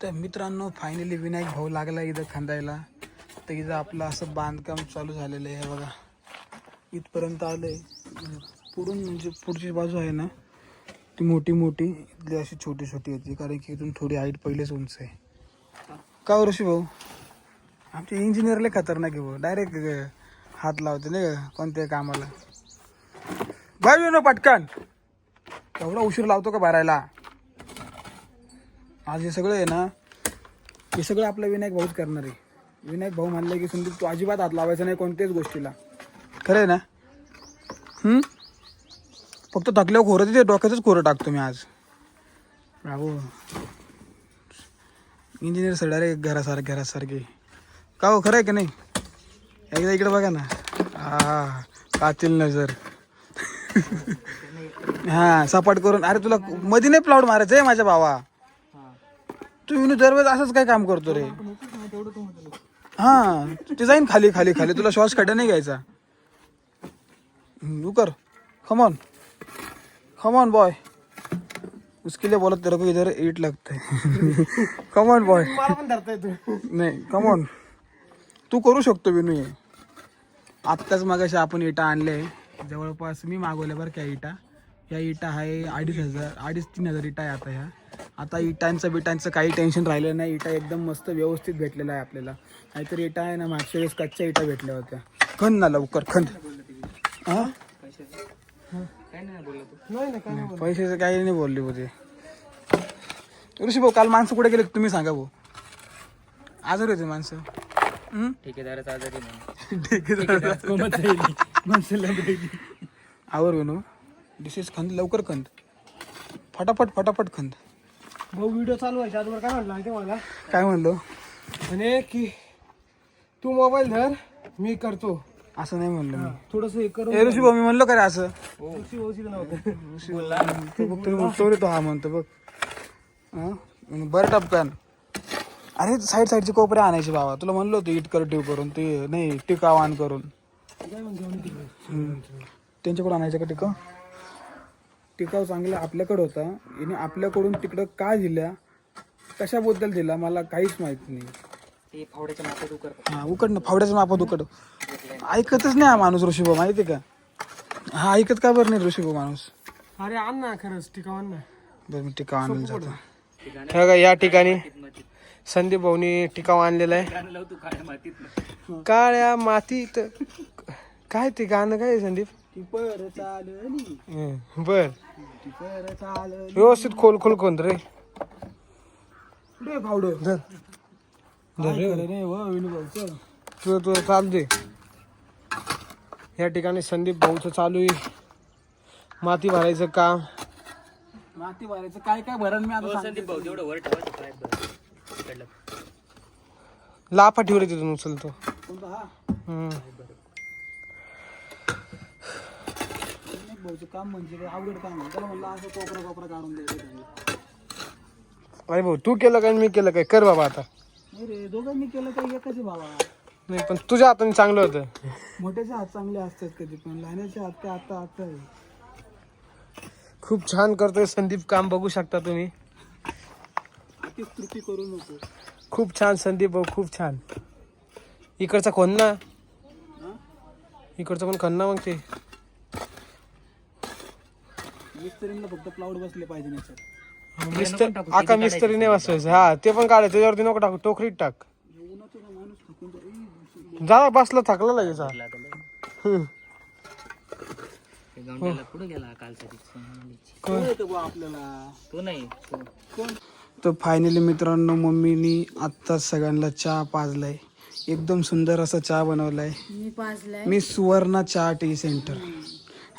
तर मित्रांनो फायनली विनायक भाऊ लागला इथं खांदायला. तर इथं आपलं असं बांधकाम चालू झालेलं आहे बघा. इथपर्यंत आलंय. पुढून म्हणजे पुढची बाजू आहे ना ती मोठी मोठी इथली अशी छोटी छोटी होती कारण की इथून थोडी हाईट पहिलेच उंच आहे. का ऋषी भाऊ आमचे इंजिनियरले खतरनाक आहे भाऊ. डायरेक्ट हात लावते नाही का कोणत्याही कामाला. बाजू ना पटकन. एवढा उशीर लावतो का भरायला? आज हे सगळं आहे ना हे सगळं आपलं विनायक भाऊच करणार आहे. विनायक भाऊ म्हणलं की संदीप तू अजिबात हात लावायचा नाही कोणत्याच गोष्टीला. खरं आहे ना? फक्त थकल्यावर खोरं ते डोक्यातच खोरं टाकतो मी आज. बाबू इंजिनियर सडा रे घरासारखे घरासारखे. का हो खरं आहे की नाही? एकदा इकडे बघा ना. हा कातील नजर. हा सपाट करून अरे तुला मध्ये नाही प्लॉट मारायचं आहे माझ्या भावा. तू विनू दरवेळेस असंच काय काम करतो रे? हा ते जाईन खाली खाली खाली. तुला श्वास खड्डा नाही घ्यायचा. तू कर. खमॉन खमॉन बॉय उसके लिए बोला तेरे को इधर ईट लगता. है कमॉन बॉय नाही कमॉन तू करू शकतो विनू हे. आत्ताच मागाशी आपण इटा आणले. जवळपास मी मागवल्या बरं का इटा. या इटा आहे अडीच हजार अडीच तीन हजार इटा आहे आता ह्या. आता इटांचं बिटांचं काही टेन्शन राहिलं नाही. इटा एकदम मस्त व्यवस्थित भेटलेला आहे आपल्याला. नाहीतर इटा आहे ना मागच्या वेळेस कच्च्या इटा भेटल्या होत्या. खंद ना लवकर खंद हा पैशाचं काही नाही बोलले होते ऋषी भाऊ काल माणसं कुठे गेले तुम्ही सांगा भाऊ. आजारी होते माणसं? ठेकेदाराचा आजारी आवर विनू. डिशेस खंद लवकर खंद. फटाफट फटाफट खंद. भाऊ व्हिडिओ चालू व्हायच्या अगोदर काय म्हटलं माहिती मला? काय म्हणलो? म्हणे की तू मोबाईल धर मी करतो. असं नाही म्हणलं मी. थोडस हे करून ए ऋषी भाऊ मी म्हणलो का रे असं? ऋषी नव्हतं ऋषी भाऊ, तो बघ तुम्ही म्हणतो रे तो हा म्हणतो बघ. हा? म्हणून बरं टपकान. अरे साईड साईडचे कोपरे आणायचे बाबा. तुला म्हणलो होतं इट कर ठेव करून ते नाही टिकाव आण करून. काय म्हणतो म्हणे तिकडे? हम्म. त्यांच्याकडून आणायचं का टिकाव? टिकाव चांगला आपल्याकडे होता. याने आपल्याकडून तिकडं का दिल्या? कशाबद्दल दिला? मला काहीच माहीत नाही. ते फावड्याच्या मापात उकर हा उकड ना फावड्याचं मापात उकड. ऐकतच नाही हा माणूस ऋषीभाऊ माहिती का? हा ऐकत का बरं नाही ऋषीभाऊ माणूस? अरे आण ना खरंच टिकाव आण ना. बरं मी टिकाव आणलं जातो. बघा या ठिकाणी संदीप भाऊनी टिकाव आणलेला आहे. काळ्या मातीत. काळ्या मातीत. काय ते गाणं काय आहे, संदीप? चालली. हं, चालली. व्यवस्थित खोल खोल खोल रे. कुठे फावडं धर. नाही चल तुझं तुझं चालू दे. या ठिकाणी संदीप भाऊचं चालू आहे. माती भरायचं काम. माती भरायचं काय काय भरण मी आता सांगतो. संदीप भाऊ तेवढं वर ठेवायचं काय. लाफा ठेवलं तिथून उचलतो. कोणता हा? हं. विनायक भाऊचं काम म्हणजे काय? अवघड काम आहे. त्याला म्हणलं असं कोपरा कोपरा काढून द्यायचं त्यांना. अरे भाऊ तू केलं काय आणि मी केलं काय? कर बाबा आता. नाही रे दोघांनी केलं काही एकच आहे भावा. नाही पण तुझ्या हाताने चांगलं होतं. मोठ्याचे हात चांगले असतात कधी पण लहानाचे हात काय आता आता आहे. खूप छान करतोय संदीप काम बघू शकता तुम्ही. अतिच त्रुटी करू नको. खूप छान संदीप भाऊ खूप छान. इकडचा खोन ना हा? इकडचं पण खन ना मग ते? मिस्त्रींना फक्त प्लाउड बसले पाहिजे याच्यात मिस्तर आका मिस्त्री नाही बसवायचं. हा ते पण काढायचं. त्याच्यावरती नको टाकू. टोकरीत टाक. उन्हाचं ना माणूस थकून जाईल. ए, दुसरी- जा बसला थकला लगेच हा. ते गावंड्याला पुढे गेला कालचा कोण? येतं बुवा आपल्याला? तो नाही तो. कोण? तर फायनली मित्रांनो मम्मीनी आत्ताच सगळ्यांना चहा पाजलाय. एकदम सुंदर असा चहा बनवलाय. मी पाजलाय. मी सुवर्णा चहा टी सेंटर.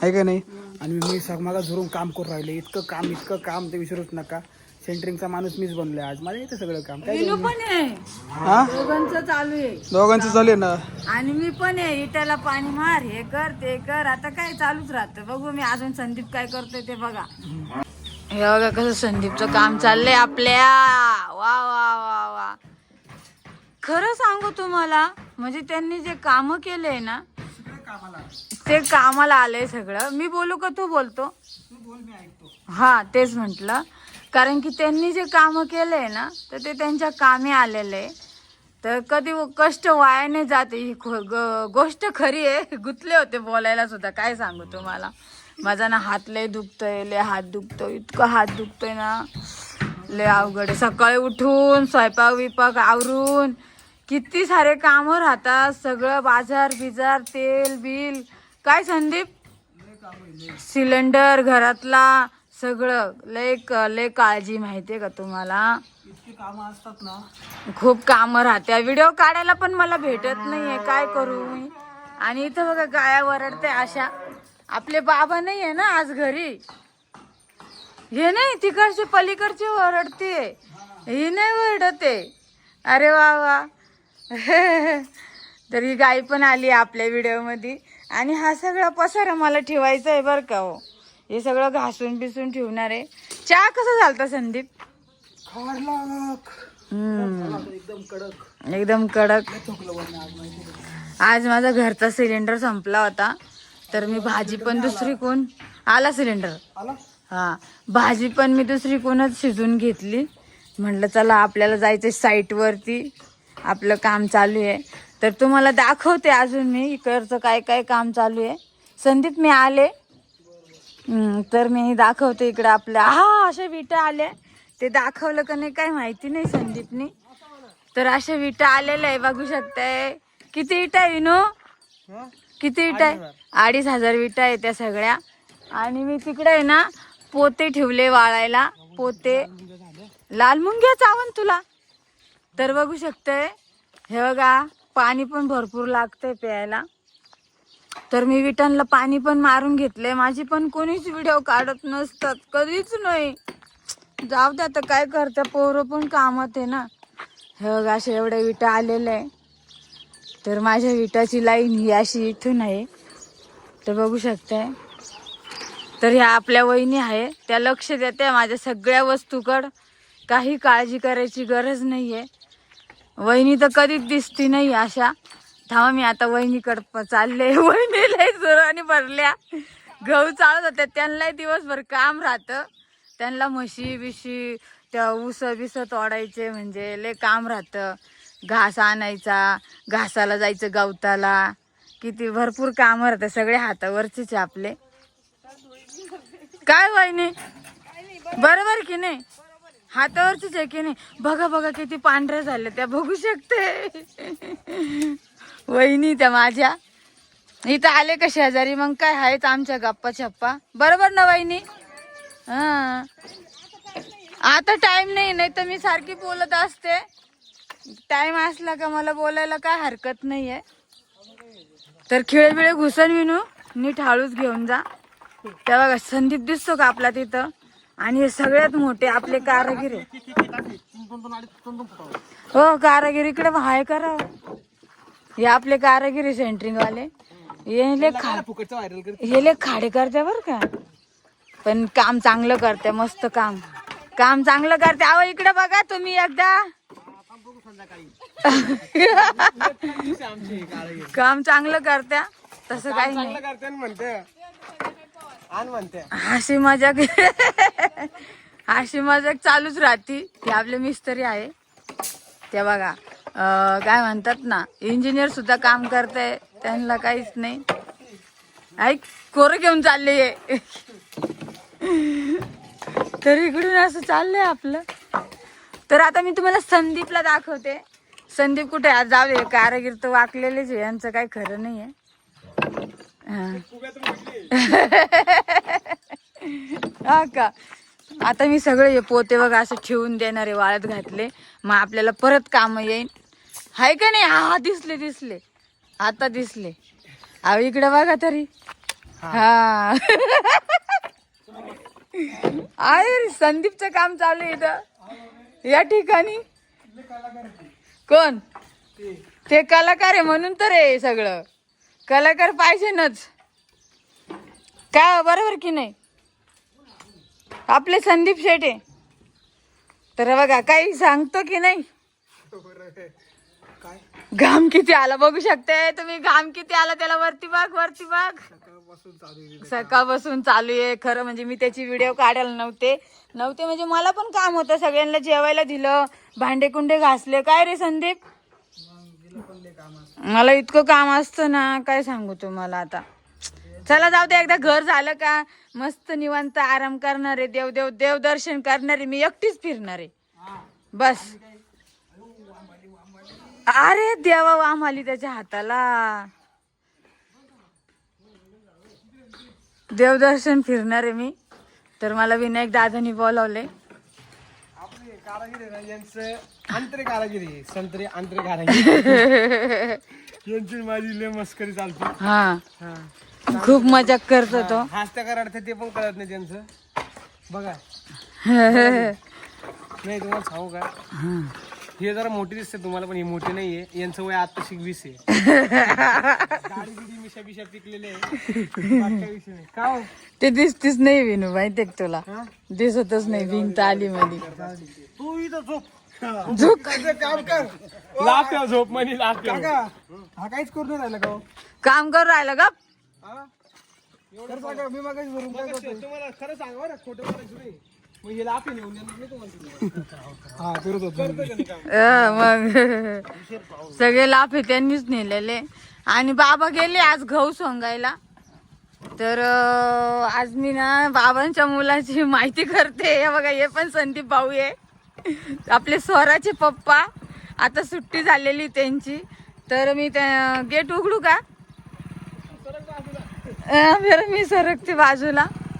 आहे का नाही? आणि मी सगमागा झुरून काम करून राहिले. इतकं काम इतकं काम ते विचारूच नका. सेंटरिंगचा माणूस मीच बनलोय आज. मला येतं सगळं काम. काय विनू पण आहे. हा? दोघांचं चालू आहे. दोघांचं चालू आहे ना? आणि मी पण आहे. इटाला पाणी मार हे कर ते कर. आता काय चालूच राहतं. बघू मी अजून संदीप काय करतोय ते बघा. हे बघा कसं संदीपचं काम चाललंय आपल्या. वा वा वा वा. खरं सांगू तुम्हाला म्हणजे त्यांनी जे काम केलंय ना ते कामाला आलंय सगळं. मी बोलू का तू बोलतो? हा तेच म्हंटल. कारण की त्यांनी जे कामं केलंय ना तर ते त्यांच्या कामी आलेलं आहे. तर कधी कष्ट वाया नाही जाते ही खो- ग- गोष्ट खरी आहे. गुतले होते बोलायला सुद्धा. काय सांगू तुम्हाला? माझा ना हात लय दुखतोय लय हात दुखतोय. इतकं हात दुखतोय ना. लय अवघड आहे. सकाळी उठून स्वयंपाक विपाक आवरून किती सारे कामं राहतात सगळं बाजार बिजार तेल बिल. काय संदीप? सिलेंडर घरातला सगळं. लय लय काळजी माहितीये का तुम्हाला? कामं असतात ना. खूप कामं राहत्या व्हिडिओ काढायला पण मला भेटत नाहीये. काय करू मी? आणि इथं बघा गाया वरडते अशा. आपले बाबा नाहीये ना आज घरी. हे नाही तिकडचे पलीकडचे वरडते. ही नाही वरडते. अरे वा वा. तर ही गाय पण आली आपल्या व्हिडिओमध्ये. आणि हा सगळा पसारा मला ठेवायचा आहे बरं का हो. हे सगळं घासून बिसून ठेवणार आहे. चहा कसा झालता संदीप? एकदम कडक. एकदम आज माझा घरचा सिलेंडर संपला होता. तर मी भाजी पण दुसरी कोण? आला सिलेंडर. हा. भाजी पण मी दुसरी कोणच शिजून घेतली. म्हटलं चला आपल्याला जायचं साईटवरती आपलं काम चालू आहे. तर तुम्हाला दाखवते अजून मी इकडचं काय काय काम चालू आहे. संदीप मी आले. तर मी दाखवते इकडं आपल्या. हा अशा विटा आल्या. ते दाखवलं का नाही काय माहिती नाही संदीपनी. तर अशा विटा आलेल्या आहे बघू शकताय. किती विटा आहे नो किती विटा आहे? अडीच हजार विटा आहे त्या सगळ्या. आणि मी तिकडे आहे ना पोते ठेवले वाळायला. पोते. लाल मुंग्या चावण तुला. तर बघू शकते हे बघा पाणी पण भरपूर लागतंय प्यायला. तर मी विटांना पाणी पण मारून घेतलंय. माझी पण कोणीच व्हिडिओ काढत नसतात कधीच नाही. जाऊ द्या तर काय करते पोरं पण कामात आहे ना. हे बघा असे एवढ्या विटा आलेल्या आहे. तर माझ्या विटाची लाईन ही अशी इथून आहे. तर बघू शकते तर ह्या आपल्या वहिनी आहे. त्या लक्ष देत्या माझ्या सगळ्या वस्तूकड. काही काळजी करायची गरज नाही आहे वहिनी तर कधीच दिसती नाही अशा. थांबा मी आता वहिनीकडं प- चालले. वहिनी लय जोराने भरल्या. गहू चालत होत्या. त्यांनाही दिवसभर काम राहतं. त्यांना म्हशी बिशी त्या उस बिस तोडायचे म्हणजे लय काम राहतं. घास आणायचा घासाला जायचं गवताला. किती भरपूर कामं राहतं. सगळे हातावरचेच आहे आपले. काय वहिनी? बरोबर की नाही? हातावरचीच आहे की नाही? बघा बघा किती पांढऱ्या झाल्या त्या बघू शकते. वहिनी त्या माझ्या. इथं आले का शेजारी? मग काय आहेत आमच्या गप्पा छप्पा. बरोबर ना वहिनी? हा. आता टाइम नाही नाही तर मी सारखी बोलत असते. टाइम असला का मला बोलायला काय हरकत नाही आहे तर खेळ बिळे घुसन विनू. नीट हळूच घेऊन जा. तेव्हा संदीप दिसतो का आपला तिथं? आणि हे सगळ्यात मोठे आपले कारागीर. आहे. हो कारागीर इकडे हाय करा. हे आपले कारागीर सेंटरिंग वाले हे खा फुकटचं व्हायरल कर हे लय खाडे करते बर का. पण काम चांगलं करते मस्त काम. काम चांगलं करते. अहो इकडे बघा तुम्ही एकदा. काम चांगलं करत्या तसं काही नाही. करते म्हणते म्हणते. अशी मजाक. अशी मजाक चालूच राहती. ते आपले मिस्त्री आहे. ते बघा काय म्हणतात ना इंजिनियर सुद्धा काम करते त्यांना काहीच नाही. ऐक कोरं घेऊन चालले तर इकडून असं चाललंय आपलं. तर आता मी तुम्हाला संदीपला दाखवते. संदीप कुठे आहे? आज जाऊ दे कारागीर तर वाकलेलेच आहे यांचं काही खरं नाही आहे हा. का? आता मी सगळे हे पोते बघा असं ठेवून देणारे वाळत घातले. मग आपल्याला परत काम येईल हाय का नाही? हा दिसले दिसले. आता दिसले. अहो इकडे बघा तरी. हा. आहे संदीपचं काम चालू आहे इथं. या ठिकाणी. कोण? ते कलाकार आहे म्हणून तर आहे सगळं. कलाकार पाहिजेनच. काय हो, बरोबर की नाही? आपले संदीप शेटे. तर बघा काही सांगतो की नाही? घाम किती आला बघू शकते तुम्ही घाम किती आला त्याला वरती बघ वरती बघ. सकाळपासून चालू आहे. खरं म्हणजे मी त्याची व्हिडिओ काढायला नव्हते. नव्हते म्हणजे मला पण काम होतं. सगळ्यांना जेवायला दिलं. भांडे कुंडे घासले. काय रे संदीप? मला इतकं काम असतं ना काय सांगू तुम्हाला आता? चला जाऊ दे एकदा घर झालं का मस्त निवांत आराम करणार आहे देव देव देव दर्शन करणार आहे मी एकटीच फिरणार. आहे बस. अरे देवा वाम आली त्याच्या हाताला. देवदर्शन फिरणार आहे मी. तर मला विनायक दादानी बोलावले. कारागीर ना यांचं कारागिरी आहे. संत्रे अंतरे कारागिरी. यांची माझी लय मस्करी चालते. हा. हा. खूप मजाक करतो तो. हसत्या का रडत्या ते पण कळत नाही त्यांचं. बघा. नाही तुम्हाला सांगू का? हे जरा मोठी दिसते तुम्हाला पण ही मोठी नाहीये. यांचं वय आता वीस आहे. गाडी बिडी मिशा बिशा पिकलेले आहे. बाकी काही विषय नाही. का हो? ते दिसतीच नाही विनू माहिती का तुला. हा? दिसतच नाही भिंत आली मध्ये तू इथं झोप. काम कर. ठेव झोप म्हणे लाभ ठेव हा काहीच करून नाही राहिला का हो? काम करू राहिलं का हा? सांगा, मी मागाशी भरून काय करतोय? तुम्हाला खरं सांगा बरं खोटं बोलायचं नाही. मग हे लाभ नेऊन देणार नाही तुम्हाला हा करत होतो. मग सगळे लाफे त्यांनीच नेलेले. आणि बाबा गेले आज गहू सोंगायला. तर आज मी ना बाबांच्या मुलाची माहिती करते. हे बघा हे पण संदीप भाऊ आहे. आपले स्वराचे पप्पा. आता सुट्टी झालेली त्यांची. तर मी त्या गेट उघडू का? बरं मी सरकते बाजूला.